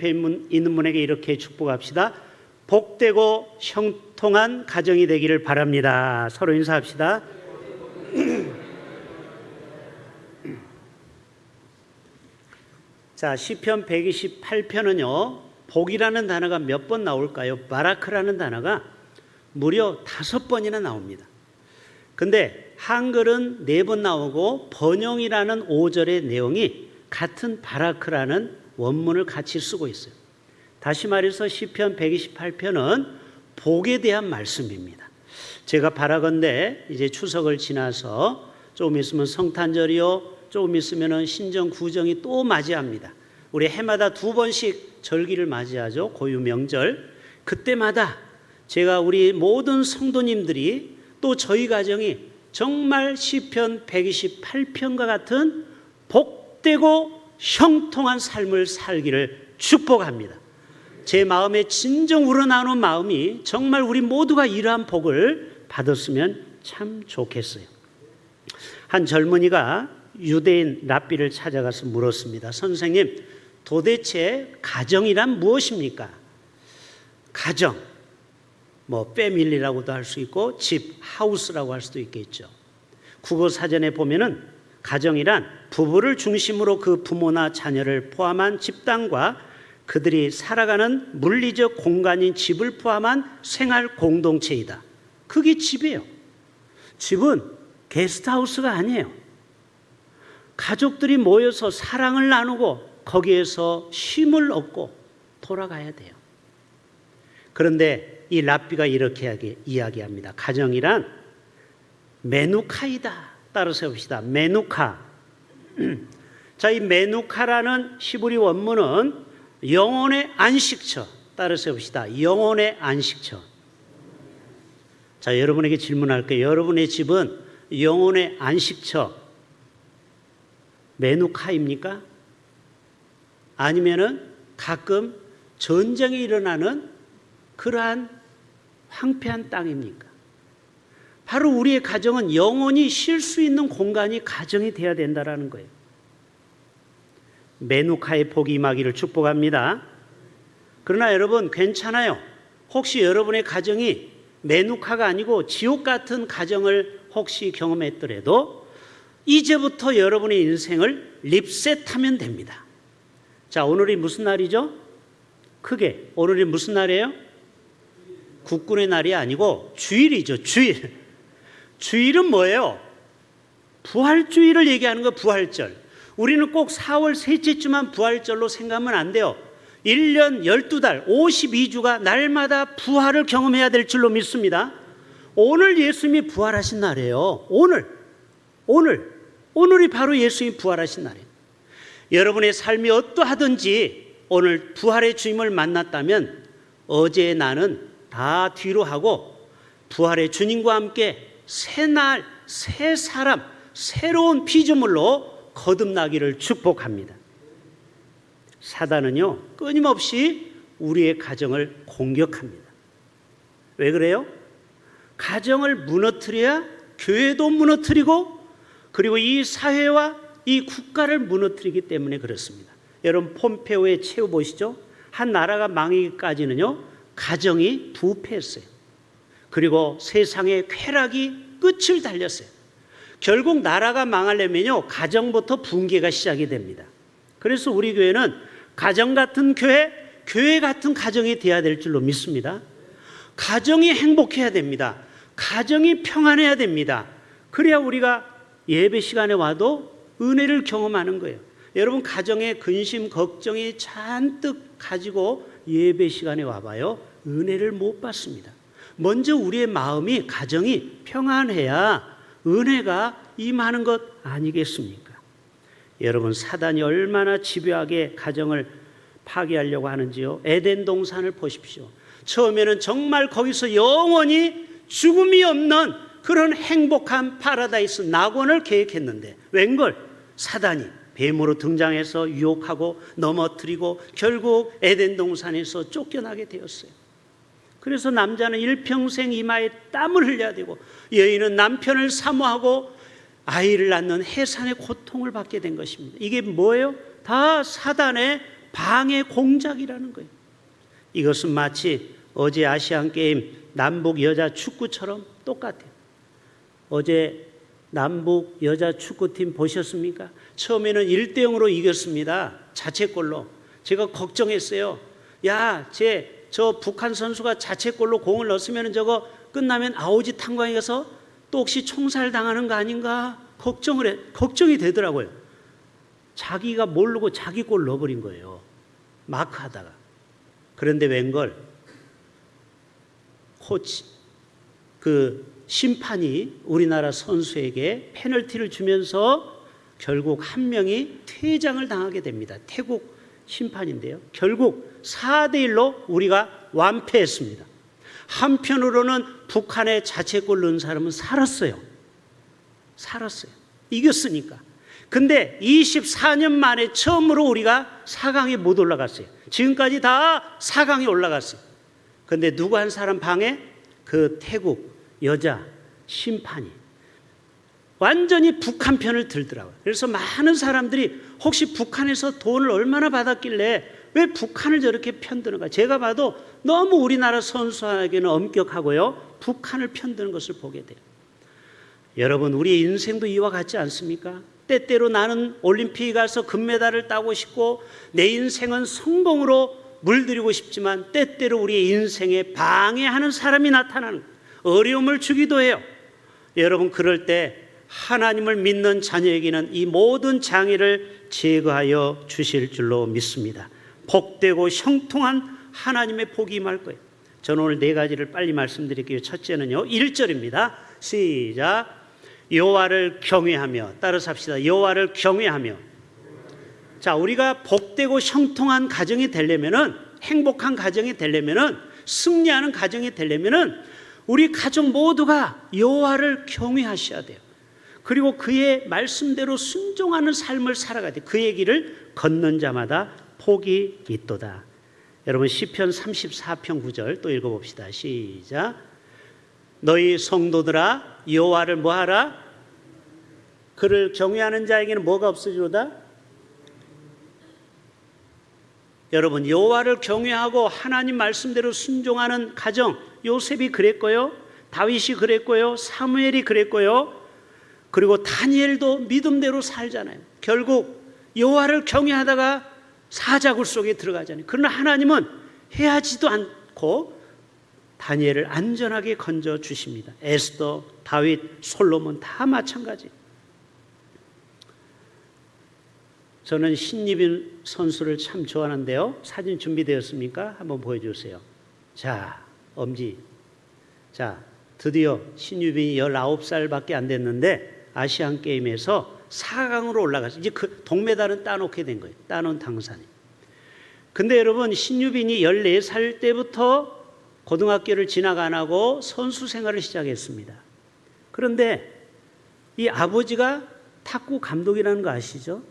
옆에 있는 분에게 이렇게 축복합시다. 복되고 형통한 가정이 되기를 바랍니다. 서로 인사합시다. 자, 시편 128편은요. 복이라는 단어가 몇 번 나올까요? 바라크라는 단어가 무려 다섯 번이나 나옵니다. 근데 한글은 네 번 나오고 번영이라는 5절의 내용이 같은 바라크라는 원문을 같이 쓰고 있어요. 다시 말해서 시편 128편은 복에 대한 말씀입니다. 제가 바라건대 이제 추석을 지나서 조금 있으면 성탄절이요, 조금 있으면은 신정 구정이 또 맞이합니다. 우리 해마다 두 번씩 절기를 맞이하죠. 고유 명절. 그때마다 제가 우리 모든 성도님들이 또 저희 가정이 정말 시편 128편과 같은 복되고 형통한 삶을 살기를 축복합니다. 제 마음에 진정 우러나오는 마음이 정말 우리 모두가 이러한 복을 받았으면 참 좋겠어요. 한 젊은이가 유대인 랍비를 찾아가서 물었습니다. 선생님, 도대체 가정이란 무엇입니까? 가정, 뭐 패밀리라고도 할 수 있고 집, 하우스라고 할 수도 있겠죠. 국어 사전에 보면은 가정이란 부부를 중심으로 그 부모나 자녀를 포함한 집단과 그들이 살아가는 물리적 공간인 집을 포함한 생활 공동체이다. 그게 집이에요. 집은 게스트하우스가 아니에요. 가족들이 모여서 사랑을 나누고 거기에서 쉼을 얻고 돌아가야 돼요. 그런데 이 랍비가 이렇게 이야기합니다. 가정이란 메누카이다. 따라서 해봅시다. 메누카. 자, 이 메누카라는 히브리 원문은 영혼의 안식처. 따라서 해봅시다. 영혼의 안식처. 자, 여러분에게 질문할게요. 여러분의 집은 영혼의 안식처 메누카입니까? 아니면은 가끔 전쟁이 일어나는 그러한 황폐한 땅입니까? 바로 우리의 가정은 영원히 쉴 수 있는 공간이 가정이 돼야 된다라는 거예요. 메누카의 복이 임하기를 축복합니다. 그러나 여러분 괜찮아요. 혹시 여러분의 가정이 메누카가 아니고 지옥 같은 가정을 혹시 경험했더라도 이제부터 여러분의 인생을 립셋하면 됩니다. 자, 오늘이 무슨 날이죠? 크게 오늘이 무슨 날이에요? 국군의 날이 아니고 주일이죠. 주일. 주일은 뭐예요? 부활주일을 얘기하는 거 부활절. 우리는 꼭 4월 셋째 주만 부활절로 생각하면 안 돼요. 1년 12달, 52주가 날마다 부활을 경험해야 될 줄로 믿습니다. 오늘 예수님이 부활하신 날이에요. 오늘. 오늘. 오늘이 바로 예수님이 부활하신 날이에요. 여러분의 삶이 어떠하든지 오늘 부활의 주님을 만났다면 어제의 나는 다 뒤로 하고 부활의 주님과 함께 새 날, 새 사람, 새로운 피조물로 거듭나기를 축복합니다. 사단은요, 끊임없이 우리의 가정을 공격합니다. 왜 그래요? 가정을 무너뜨려야 교회도 무너뜨리고 그리고 이 사회와 이 국가를 무너뜨리기 때문에 그렇습니다. 여러분 폼페오의 최후 보시죠. 한 나라가 망하기까지는요 가정이 부패했어요. 그리고 세상의 쾌락이 끝을 달렸어요. 결국 나라가 망하려면요 가정부터 붕괴가 시작이 됩니다. 그래서 우리 교회는 가정 같은 교회, 교회 같은 가정이 돼야 될 줄로 믿습니다. 가정이 행복해야 됩니다. 가정이 평안해야 됩니다. 그래야 우리가 예배 시간에 와도 은혜를 경험하는 거예요. 여러분 가정에 근심 걱정이 잔뜩 가지고 예배 시간에 와봐요. 은혜를 못 받습니다. 먼저 우리의 마음이 가정이 평안해야 은혜가 임하는 것 아니겠습니까? 여러분 사단이 얼마나 집요하게 가정을 파괴하려고 하는지요. 에덴 동산을 보십시오. 처음에는 정말 거기서 영원히 죽음이 없는 그런 행복한 파라다이스 낙원을 계획했는데 웬걸 사단이 뱀으로 등장해서 유혹하고 넘어뜨리고 결국 에덴 동산에서 쫓겨나게 되었어요. 그래서 남자는 일평생 이마에 땀을 흘려야 되고 여인은 남편을 사모하고 아이를 낳는 해산의 고통을 받게 된 것입니다. 이게 뭐예요? 다 사단의 방해 공작이라는 거예요. 이것은 마치 어제 아시안 게임 남북 여자 축구처럼 똑같아요. 어제 남북 여자 축구팀 보셨습니까? 처음에는 1대 0으로 이겼습니다. 자책골로. 제가 걱정했어요. 야, 제 저 북한 선수가 자책골로 공을 넣었으면 저거 끝나면 아오지 탄광에 가서 또 혹시 총살 당하는 거 아닌가 걱정을 해, 걱정이 되더라고요. 자기가 모르고 자기 골 넣어버린 거예요. 마크하다가. 그런데 웬걸 코치 그 심판이 우리나라 선수에게 페널티를 주면서 결국 한 명이 퇴장을 당하게 됩니다. 태국 심판인데요. 결국 4대 1로 우리가 완패했습니다. 한편으로는 북한의 자책골 넣은 사람은 살았어요. 살았어요. 이겼으니까. 근데 24년 만에 처음으로 우리가 4강에 못 올라갔어요. 지금까지 다 4강에 올라갔어요. 근데 누구 한 사람 방에 그 태국 여자 심판이 완전히 북한 편을 들더라고요. 그래서 많은 사람들이 혹시 북한에서 돈을 얼마나 받았길래 왜 북한을 저렇게 편드는가? 제가 봐도 너무 우리나라 선수에게는 엄격하고요. 북한을 편드는 것을 보게 돼요. 여러분, 우리의 인생도 이와 같지 않습니까? 때때로 나는 올림픽에 가서 금메달을 따고 싶고 내 인생은 성공으로 물들이고 싶지만 때때로 우리의 인생에 방해하는 사람이 나타나는 어려움을 주기도 해요. 여러분 그럴 때 하나님을 믿는 자녀에게는 이 모든 장애를 제거하여 주실 줄로 믿습니다. 복되고 형통한 하나님의 복이 임할 거예요. 저는 오늘 네 가지를 빨리 말씀드릴게요. 첫째는요. 1절입니다. 시작. 여호와를 경외하며 따라서 합시다. 여호와를 경외하며 자, 우리가 복되고 형통한 가정이 되려면은 행복한 가정이 되려면은 승리하는 가정이 되려면은 우리 가족 모두가 여호와를 경외하셔야 돼요. 그리고 그의 말씀대로 순종하는 삶을 살아가야 돼요. 그의 길을 걷는 자마다 복이 있도다. 여러분 시편 34편 9절 또 읽어 봅시다. 시작. 너희 성도들아 여호와를 뭐하라? 그를 경외하는 자에게는 뭐가 없어지로다? 여러분 여호와를 경외하고 하나님 말씀대로 순종하는 가정 요셉이 그랬고요. 다윗이 그랬고요. 사무엘이 그랬고요. 그리고 다니엘도 믿음대로 살잖아요. 결국 여호와를 경외하다가 사자굴 속에 들어가잖아요. 그러나 하나님은 해하지도 않고 다니엘을 안전하게 건져 주십니다. 에스더, 다윗, 솔로몬 다 마찬가지. 저는 신입인 선수를 참 좋아하는데요. 사진 준비되었습니까? 한번 보여주세요. 자, 엄지. 자, 드디어 신유빈이 19살밖에 안 됐는데 아시안 게임에서 4강으로 올라가서 이제 그 동메달은 따놓게 된 거예요. 따놓은 당산이. 근데 여러분 신유빈이 14살 때부터 고등학교를 진학 안 하고 선수 생활을 시작했습니다. 그런데 이 아버지가 탁구 감독이라는 거 아시죠?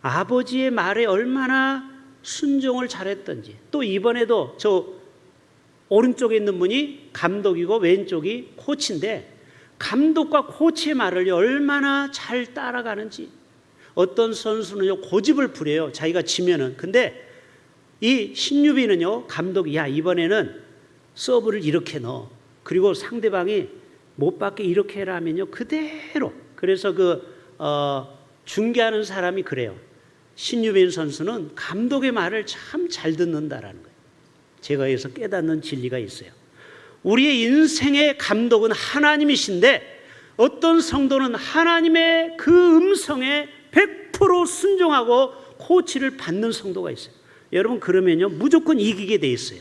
아버지의 말에 얼마나 순종을 잘했던지 또 이번에도 저 오른쪽에 있는 분이 감독이고 왼쪽이 코치인데 감독과 코치의 말을 얼마나 잘 따라가는지 어떤 선수는요 고집을 부려요 자기가 지면은 근데 이 신유비는요 감독이 야 이번에는 서브를 이렇게 넣어 그리고 상대방이 못 받게 이렇게 해라 하면요 그대로 그래서 그 어, 중계하는 사람이 그래요 신유빈 선수는 감독의 말을 참 잘 듣는다라는 거예요. 제가 여기서 깨닫는 진리가 있어요. 우리의 인생의 감독은 하나님이신데 어떤 성도는 하나님의 그 음성에 100% 순종하고 코치를 받는 성도가 있어요. 여러분 그러면요 무조건 이기게 돼 있어요.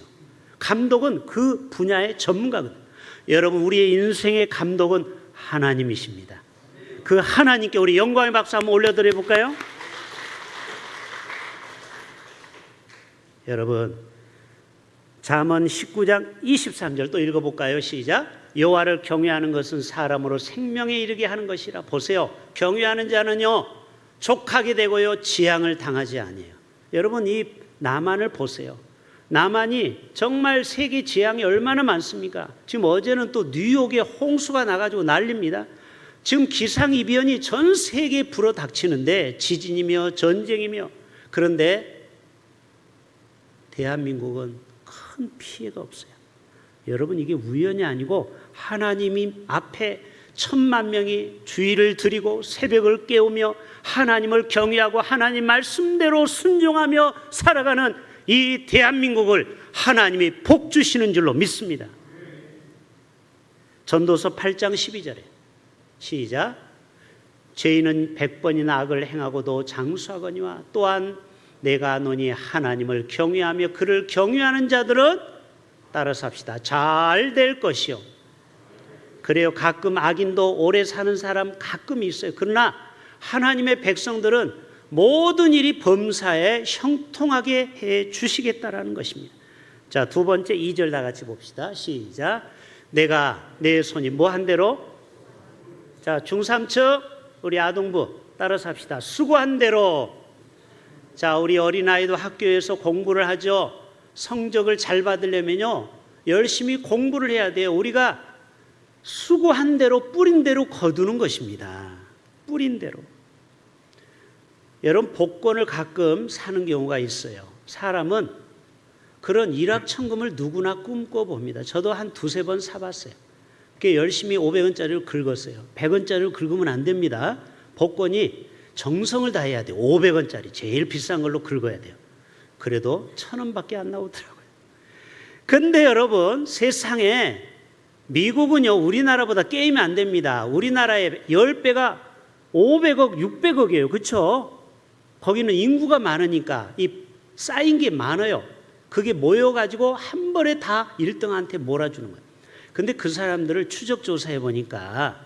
감독은 그 분야의 전문가거든. 여러분 우리의 인생의 감독은 하나님이십니다. 그 하나님께 우리 영광의 박수 한번 올려드려 볼까요? 여러분 잠언 19장 23절 또 읽어볼까요? 시작. 여호와를 경외하는 것은 사람으로 생명에 이르게 하는 것이라 보세요. 경외하는 자는요 족하게 되고요 지향을 당하지 아니에요. 여러분 이 나만을 보세요. 나만이 정말 세계 지향이 얼마나 많습니까? 지금 어제는 또 뉴욕에 홍수가 나가지고 난립니다. 지금 기상이변이 전 세계에 불어닥치는데 지진이며 전쟁이며 그런데 대한민국은 큰 피해가 없어요. 여러분 이게 우연이 아니고 하나님이 앞에 천만 명이 주의를 드리고 새벽을 깨우며 하나님을 경외하고 하나님 말씀대로 순종하며 살아가는 이 대한민국을 하나님이 복 주시는 줄로 믿습니다. 전도서 8장 12절에 시작 죄인은 백번이나 악을 행하고도 장수하거니와 또한 내가 노니 하나님을 경외하며 그를 경외하는 자들은 따라서 합시다. 잘 될 것이요. 그래요. 가끔 악인도 오래 사는 사람 가끔 있어요. 그러나 하나님의 백성들은 모든 일이 범사에 형통하게 해 주시겠다라는 것입니다. 자, 두 번째 2절 다 같이 봅시다. 시작. 내가 내 손이 뭐한 대로 자, 중삼척 우리 아동부 따라서 합시다. 수고한 대로 자, 우리 어린아이도 학교에서 공부를 하죠. 성적을 잘 받으려면요. 열심히 공부를 해야 돼요. 우리가 수고한 대로 뿌린 대로 거두는 것입니다. 뿌린 대로. 여러분 복권을 가끔 사는 경우가 있어요. 사람은 그런 일확천금을 누구나 꿈꿔 봅니다. 저도 한 두세 번 사봤어요. 그 열심히 500원짜리를 긁었어요. 100원짜리를 긁으면 안 됩니다. 복권이 정성을 다해야 돼요. 500원짜리 제일 비싼 걸로 긁어야 돼요. 그래도 천 원밖에 안 나오더라고요. 근데 여러분 세상에 미국은요 우리나라보다 게임이 안 됩니다. 우리나라의 10배가 500억, 600억이에요. 그렇죠? 거기는 인구가 많으니까 이 쌓인 게 많아요. 그게 모여가지고 한 번에 다 1등한테 몰아주는 거예요. 근데 그 사람들을 추적 조사해 보니까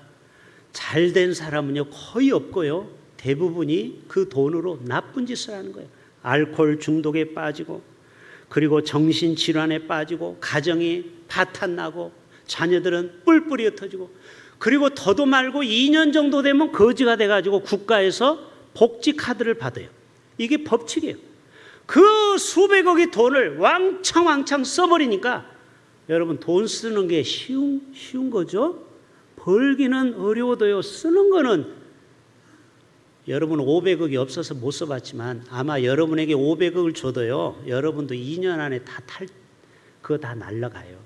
잘 된 사람은요 거의 없고요. 대부분이 그 돈으로 나쁜 짓을 하는 거예요. 알코올 중독에 빠지고 그리고 정신 질환에 빠지고 가정이 파탄나고 자녀들은 뿔뿔이 흩어지고 그리고 더도 말고 2년 정도 되면 거지가 돼 가지고 국가에서 복지 카드를 받아요. 이게 법칙이에요. 그 수백억의 돈을 왕창 왕창 써버리니까 여러분 돈 쓰는 게 쉬운 쉬운 거죠. 벌기는 어려워도요. 쓰는 거는 여러분 500억이 없어서 못 써봤지만 아마 여러분에게 500억을 줘도요. 여러분도 2년 안에 다 탈 그거 다 날라가요.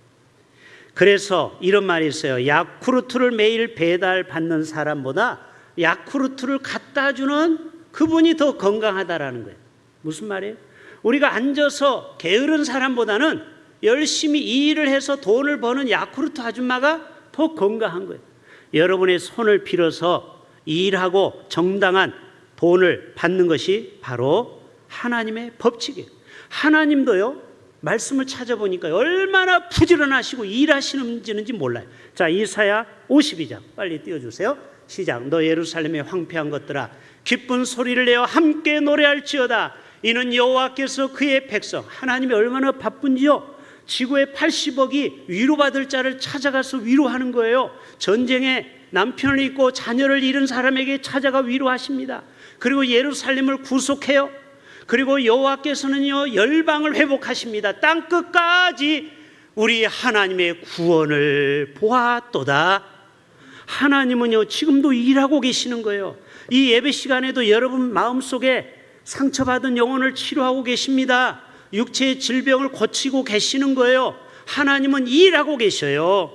그래서 이런 말이 있어요. 야쿠르트를 매일 배달 받는 사람보다 야쿠르트를 갖다 주는 그분이 더 건강하다라는 거예요. 무슨 말이에요? 우리가 앉아서 게으른 사람보다는 열심히 일을 해서 돈을 버는 야쿠르트 아줌마가 더 건강한 거예요. 여러분의 손을 빌어서 일하고 정당한 돈을 받는 것이 바로 하나님의 법칙이에요. 하나님도요, 말씀을 찾아보니까 얼마나 부지런하시고 일하시는지 몰라요. 자, 이사야 52장 빨리 띄워주세요. 시작. 너 예루살렘의 황폐한 것들아, 기쁜 소리를 내어 함께 노래할지어다. 이는 여호와께서 그의 백성 하나님이 얼마나 바쁜지요. 지구의 80억이 위로받을 자를 찾아가서 위로하는 거예요. 전쟁에 남편을 잃고 자녀를 잃은 사람에게 찾아가 위로하십니다. 그리고 예루살렘을 구속해요. 그리고 여호와께서는요 열방을 회복하십니다. 땅 끝까지 우리 하나님의 구원을 보았도다. 하나님은요 지금도 일하고 계시는 거예요. 이 예배 시간에도 여러분 마음 속에 상처받은 영혼을 치료하고 계십니다. 육체의 질병을 고치고 계시는 거예요. 하나님은 일하고 계셔요.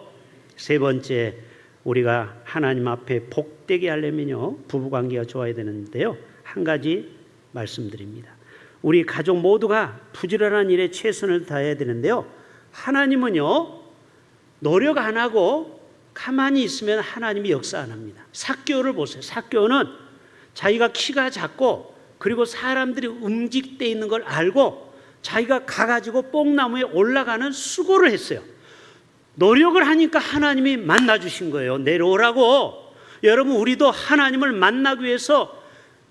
세 번째, 우리가 하나님 앞에 복되게 하려면요, 부부 관계가 좋아야 되는데요. 한 가지 말씀드립니다. 우리 가족 모두가 부지런한 일에 최선을 다해야 되는데요. 하나님은요, 노력 안 하고 가만히 있으면 하나님이 역사 안 합니다. 사교를 보세요. 사교는 자기가 키가 작고 그리고 사람들이 움직돼 있는 걸 알고 자기가 가가지고 뽕나무에 올라가는 수고를 했어요. 노력을 하니까 하나님이 만나 주신 거예요. 내려오라고. 여러분 우리도 하나님을 만나기 위해서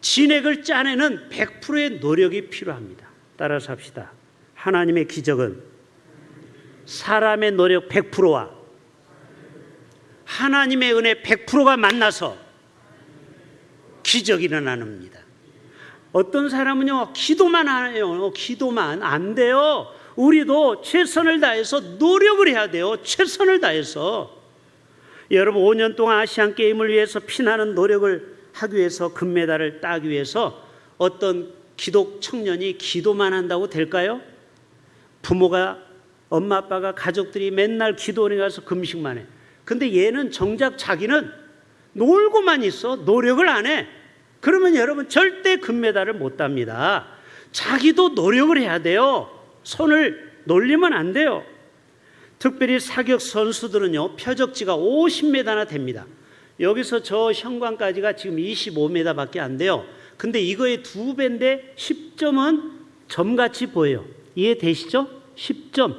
진액을 짜내는 100%의 노력이 필요합니다. 따라서 합시다. 하나님의 기적은 사람의 노력 100%와 하나님의 은혜 100%가 만나서 기적이 일어납니다. 어떤 사람은요, 기도만 해요. 기도만 안 돼요. 우리도 최선을 다해서 노력을 해야 돼요. 최선을 다해서. 여러분 5년 동안 아시안 게임을 위해서 피나는 노력을 하기 위해서 금메달을 따기 위해서 어떤 기독 청년이 기도만 한다고 될까요? 부모가 엄마 아빠가 가족들이 맨날 기도원에 가서 금식만 해. 근데 얘는 정작 자기는 놀고만 있어. 노력을 안 해. 그러면 여러분 절대 금메달을 못 답니다. 자기도 노력을 해야 돼요. 손을 놀리면 안 돼요. 특별히 사격 선수들은요, 표적지가 50m나 됩니다. 여기서 저 형광까지가 지금 25m밖에 안 돼요. 근데 이거의 두 배인데 10점은 점같이 보여요. 이해되시죠? 10점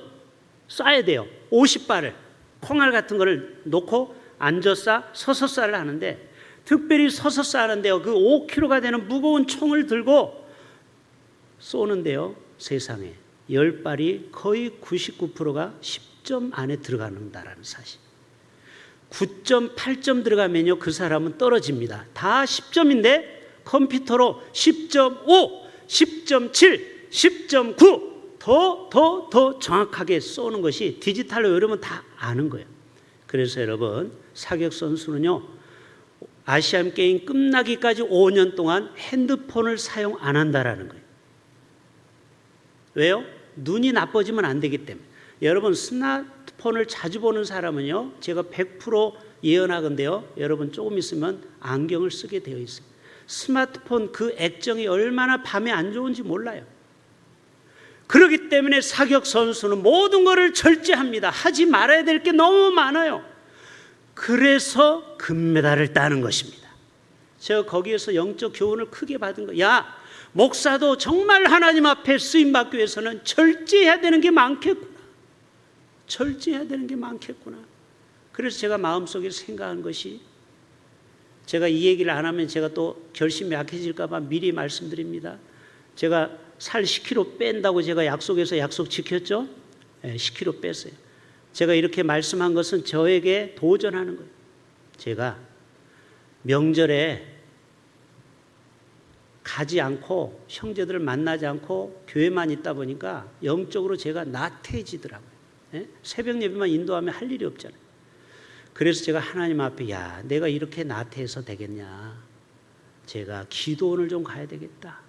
쏴야 돼요. 50발을 콩알 같은 거를 놓고 앉아 쏴, 서서 쏴를 하는데 특별히 서서 쏴는데요. 그 5kg가 되는 무거운 총을 들고 쏘는데요. 세상에 열 발이 거의 99%가 10점 안에 들어가는다라는 사실. 9.8점 들어가면요 그 사람은 떨어집니다. 다 10점인데 컴퓨터로 10.5, 10.7, 10.9 더 더 더 정확하게 쏘는 것이 디지털로 여러분 다 아는 거예요. 그래서 여러분 사격 선수는요 아시안 게임 끝나기까지 5년 동안 핸드폰을 사용 안 한다라는 거예요. 왜요? 눈이 나빠지면 안 되기 때문에. 여러분 스마트폰을 자주 보는 사람은요, 제가 100% 예언하건데요, 여러분 조금 있으면 안경을 쓰게 되어 있어요. 스마트폰 그 액정이 얼마나 밤에 안 좋은지 몰라요. 그렇기 때문에 사격 선수는 모든 것을 절제합니다. 하지 말아야 될 게 너무 많아요. 그래서 금메달을 따는 것입니다. 제가 거기에서 영적 교훈을 크게 받은 거. 야, 목사도 정말 하나님 앞에 쓰임 받기 위해서는 절제해야 되는 게 많겠구나. 절제해야 되는 게 많겠구나. 그래서 제가 마음속에 생각한 것이 제가 이 얘기를 안 하면 제가 또 결심이 약해질까 봐 미리 말씀드립니다. 제가 살 10kg 뺀다고 제가 약속해서 약속 지켰죠? 네, 10kg 뺐어요. 제가 이렇게 말씀한 것은 저에게 도전하는 거예요. 제가 명절에 가지 않고 형제들을 만나지 않고 교회만 있다 보니까 영적으로 제가 나태해지더라고요. 예? 새벽 예배만 인도하면 할 일이 없잖아요. 그래서 제가 하나님 앞에 야 내가 이렇게 나태해서 되겠냐. 제가 기도원을 좀 가야 되겠다.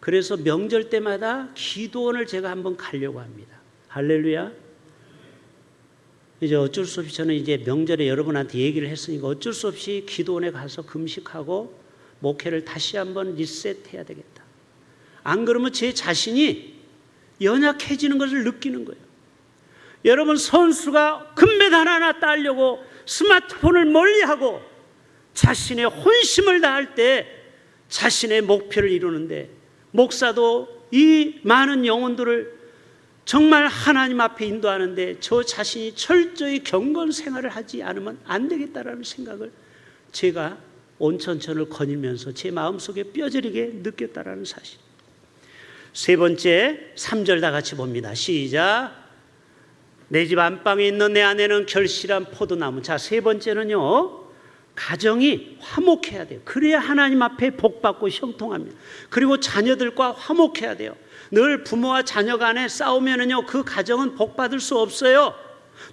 그래서 명절 때마다 기도원을 제가 한번 가려고 합니다. 할렐루야. 이제 어쩔 수 없이 저는 이제 명절에 여러분한테 얘기를 했으니까 어쩔 수 없이 기도원에 가서 금식하고 목회를 다시 한번 리셋해야 되겠다. 안 그러면 제 자신이 연약해지는 것을 느끼는 거예요. 여러분 선수가 금메달 하나 따려고 스마트폰을 멀리하고 자신의 혼심을 다할 때 자신의 목표를 이루는데 목사도 이 많은 영혼들을 정말 하나님 앞에 인도하는데 저 자신이 철저히 경건 생활을 하지 않으면 안 되겠다라는 생각을 제가 온천천을 거닐면서 제 마음속에 뼈저리게 느꼈다라는 사실. 세 번째 3절 다 같이 봅니다. 시작. 내 집 안방에 있는 내 아내는 결실한 포도나무. 자, 세 번째는요. 가정이 화목해야 돼요. 그래야 하나님 앞에 복 받고 형통합니다. 그리고 자녀들과 화목해야 돼요. 늘 부모와 자녀 간에 싸우면은요, 그 가정은 복 받을 수 없어요.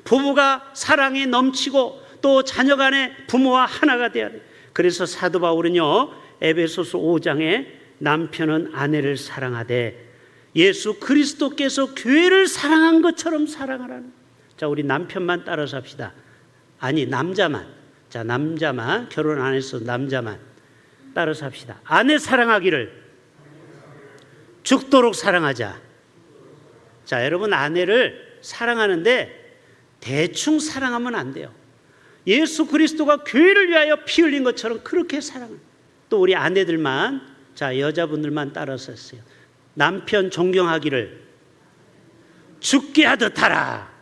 부부가 사랑이 넘치고 또 자녀 간에 부모와 하나가 돼야 돼요. 그래서 사도 바울은요, 에베소서 5장에 남편은 아내를 사랑하되 예수 그리스도께서 교회를 사랑한 것처럼 사랑하라는. 자, 우리 남편만 따라서 합시다. 아니, 남자만. 자, 남자만 결혼 안 해서 남자만 따라서 합시다. 아내 사랑하기를 죽도록 사랑하자. 자, 여러분 아내를 사랑하는데 대충 사랑하면 안 돼요. 예수 그리스도가 교회를 위하여 피 흘린 것처럼 그렇게 사랑을. 또 우리 아내들만 자, 여자분들만 따라서 했어요. 남편 존경하기를 죽게 하듯 하라.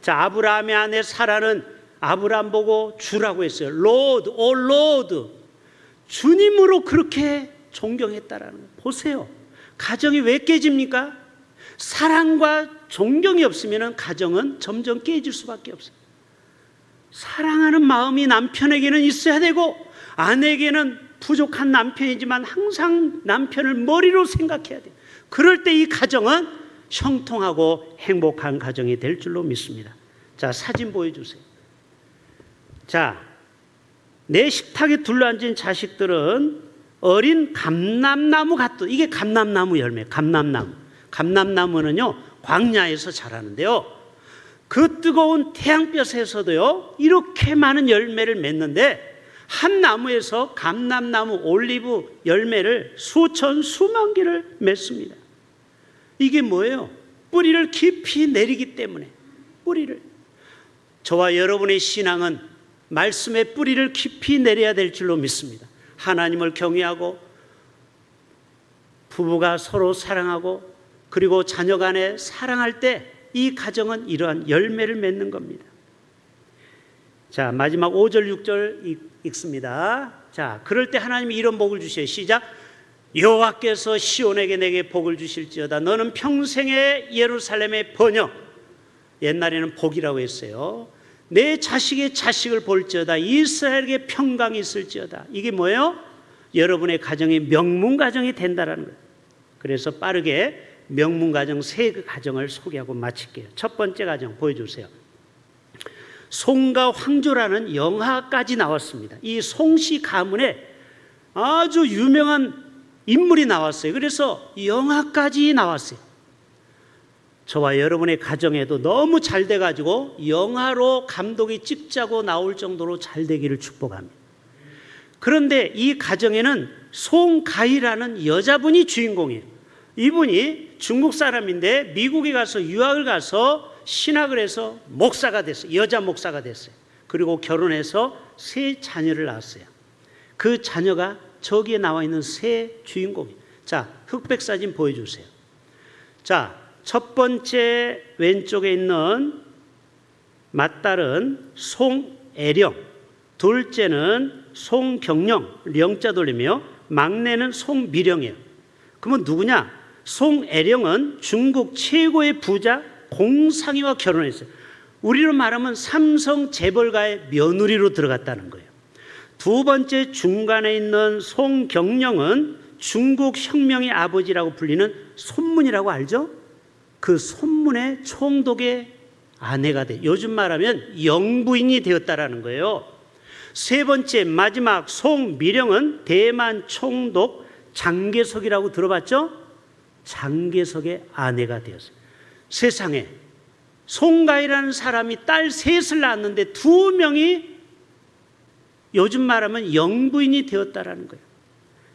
자, 아브라함의 아내 사라는 아브라함 보고 주라고 했어요. 로드, 오 로드. 주님으로 그렇게 존경했다라는 거. 보세요. 가정이 왜 깨집니까? 사랑과 존경이 없으면 가정은 점점 깨질 수밖에 없어요. 사랑하는 마음이 남편에게는 있어야 되고 아내에게는 부족한 남편이지만 항상 남편을 머리로 생각해야 돼요. 그럴 때 이 가정은 형통하고 행복한 가정이 될 줄로 믿습니다. 자, 사진 보여주세요. 자, 내 식탁에 둘러앉은 자식들은 어린 감람나무 같도 이게 감람나무 열매, 감람나무. 감람나무는요 광야에서 자라는데요. 그 뜨거운 태양볕에서도요, 이렇게 많은 열매를 맺는데, 한 나무에서 감람나무, 올리브 열매를 수천, 수만 개를 맺습니다. 이게 뭐예요? 뿌리를 깊이 내리기 때문에, 뿌리를. 저와 여러분의 신앙은 말씀의 뿌리를 깊이 내려야 될 줄로 믿습니다. 하나님을 경외하고, 부부가 서로 사랑하고, 그리고 자녀 간에 사랑할 때 이 가정은 이러한 열매를 맺는 겁니다. 자, 마지막 5절 6절 읽습니다. 자, 그럴 때 하나님이 이런 복을 주셔요. 시작. 여호와께서 시온에게 내게 복을 주실지어다. 너는 평생의 예루살렘의 번영. 옛날에는 복이라고 했어요. 내 자식의 자식을 볼지어다. 이스라엘에게 평강이 있을지어다. 이게 뭐예요? 여러분의 가정이 명문 가정이 된다라는 거예요. 그래서 빠르게 명문 가정 세 가정을 소개하고 마칠게요. 첫 번째 가정 보여주세요. 송가 황조라는 영화까지 나왔습니다. 이 송씨 가문에 아주 유명한 인물이 나왔어요. 그래서 영화까지 나왔어요. 저와 여러분의 가정에도 너무 잘 돼가지고 영화로 감독이 찍자고 나올 정도로 잘 되기를 축복합니다. 그런데 이 가정에는 송가희라는 여자분이 주인공이에요. 이분이 중국 사람인데 미국에 가서 유학을 가서 신학을 해서 목사가 됐어요. 여자 목사가 됐어요. 그리고 결혼해서 세 자녀를 낳았어요. 그 자녀가 저기에 나와 있는 세 주인공이. 자, 흑백 사진 보여주세요. 자, 첫 번째 왼쪽에 있는 맏딸은 송애령, 둘째는 송경령, 령자 돌리며 막내는 송미령이에요. 그러면 누구냐? 송애령은 중국 최고의 부자 공상이와 결혼했어요. 우리로 말하면 삼성 재벌가의 며느리로 들어갔다는 거예요. 두 번째 중간에 있는 송경령은 중국 혁명의 아버지라고 불리는 손문이라고 알죠? 그 손문의 총독의 아내가 돼. 요즘 말하면 영부인이 되었다라는 거예요. 세 번째 마지막 송미령은 대만 총독 장계석이라고 들어봤죠? 장계석의 아내가 되었어요. 세상에 송가이라는 사람이 딸 셋을 낳았는데 두 명이 요즘 말하면 영부인이 되었다라는 거예요.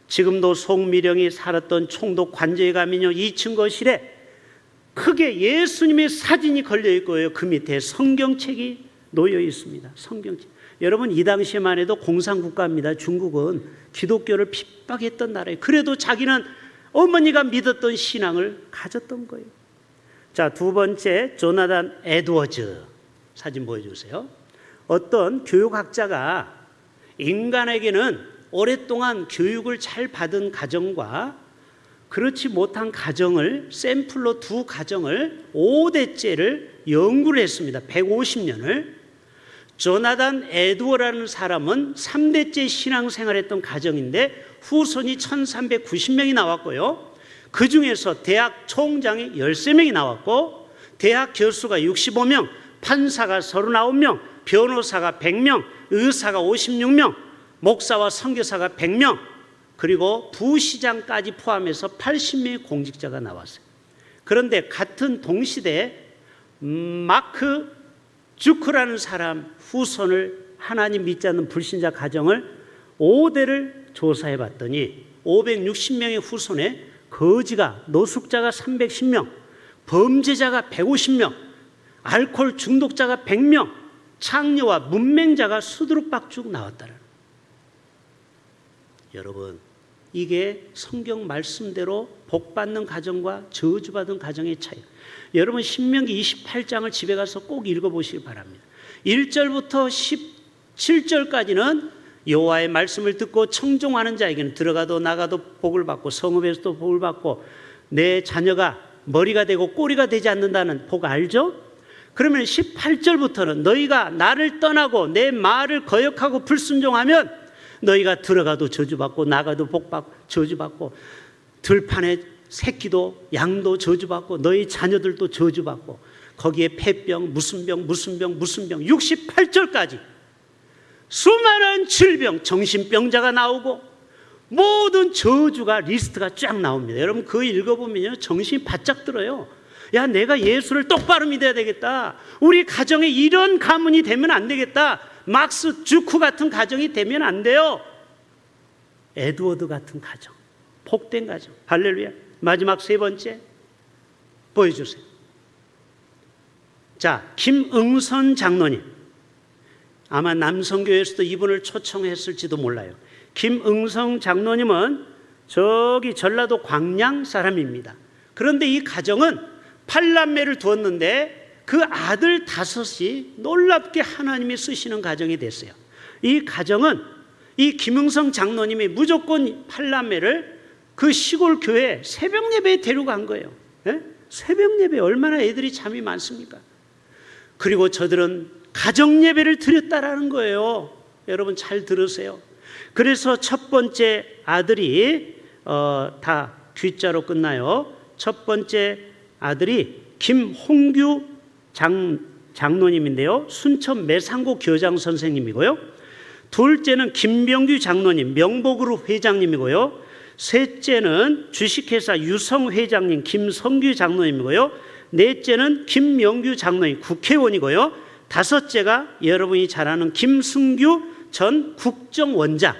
지금도 송미령이 살았던 총독 가면요 2층 거실에 크게 예수님의 사진이 걸려 있고요. 그 밑에 성경책이 놓여 있습니다. 성경책. 여러분 이 당시에만 해도 공산국가입니다. 중국은 기독교를 핍박했던 나라예요. 그래도 자기는 어머니가 믿었던 신앙을 가졌던 거예요. 자, 두 번째 조나단 에드워즈 사진 보여주세요. 어떤 교육학자가 인간에게는 오랫동안 교육을 잘 받은 가정과 그렇지 못한 가정을 샘플로 두 가정을 5대째를 연구를 했습니다. 150년을. 조나단 에드워라는 사람은 3대째 신앙생활했던 가정인데 후손이 1390명이 나왔고요. 그 중에서 대학 총장이 13명이 나왔고 대학 교수가 65명, 판사가 39명, 변호사가 100명, 의사가 56명, 목사와 선교사가 100명, 그리고 부시장까지 포함해서 80명의 공직자가 나왔어요. 그런데 같은 동시대에 마크 주크라는 사람 후손을 하나님 믿지 않는 불신자 가정을 5대를 조사해 봤더니 560명의 후손에 거지가 노숙자가 310명, 범죄자가 150명, 알코올 중독자가 100명, 창녀와 문맹자가 수두룩박죽 나왔다는. 여러분, 이게 성경 말씀대로 복 받는 가정과 저주받은 가정의 차이. 여러분 신명기 28장을 집에 가서 꼭 읽어 보시기 바랍니다. 1절부터 17절까지는 여호와의 말씀을 듣고 청종하는 자에게는 들어가도 나가도 복을 받고 성읍에서도 복을 받고 내 자녀가 머리가 되고 꼬리가 되지 않는다는 복 알죠? 그러면 18절부터는 너희가 나를 떠나고 내 말을 거역하고 불순종하면 너희가 들어가도 저주받고 나가도 복받고 저주받고 들판에 새끼도 양도 저주받고 너희 자녀들도 저주받고 거기에 폐병 무슨 병 무슨 병 무슨 병 68절까지 수많은 질병 정신병자가 나오고 모든 저주가 리스트가 쫙 나옵니다. 여러분 그 읽어보면요 정신이 바짝 들어요. 야, 내가 예수를 똑바로 믿어야 되겠다. 우리 가정에 이런 가문이 되면 안 되겠다. 막스 주쿠 같은 가정이 되면 안 돼요. 에드워드 같은 가정. 복된 가정. 할렐루야. 마지막 세 번째. 보여주세요. 자, 김응선 장로님. 아마 남성교회에서도 이분을 초청했을지도 몰라요. 김응성 장로님은 저기 전라도 광양 사람입니다. 그런데 이 가정은 팔남매를 두었는데 그 아들 다섯이 놀랍게 하나님이 쓰시는 가정이 됐어요. 이 가정은 이 김응성 장로님이 무조건 팔남매를 그 시골 교회 새벽 예배에 데려간 거예요. 예? 새벽 예배 얼마나 애들이 잠이 많습니까? 그리고 저들은 가정 예배를 드렸다라는 거예요. 여러분 잘 들으세요. 그래서 첫 번째 아들이 어, 다 귀자로 끝나요. 첫 번째 아들이 김홍규 장 장로님인데요. 순천 매상고 교장 선생님이고요. 둘째는 김병규 장로님, 명복그룹 회장님이고요. 셋째는 주식회사 유성 회장님 김성규 장로님이고요. 넷째는 김명규 장로님 국회의원이고요. 다섯째가 여러분이 잘 아는 김승규 전 국정원장,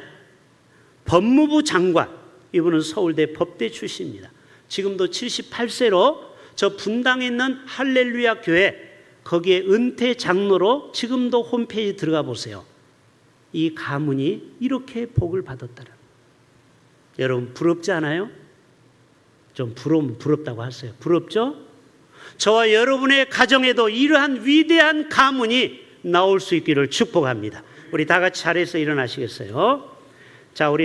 법무부 장관. 이분은 서울대 법대 출신입니다. 지금도 78세로 저 분당에 있는 할렐루야 교회 거기에 은퇴 장로로 지금도 홈페이지 들어가 보세요. 이 가문이 이렇게 복을 받았다는. 여러분 부럽지 않아요? 좀 부러움 부럽다고 하세요. 부럽죠? 저와 여러분의 가정에도 이러한 위대한 가문이 나올 수 있기를 축복합니다. 우리 다 같이 자리에서 일어나시겠어요? 자, 우리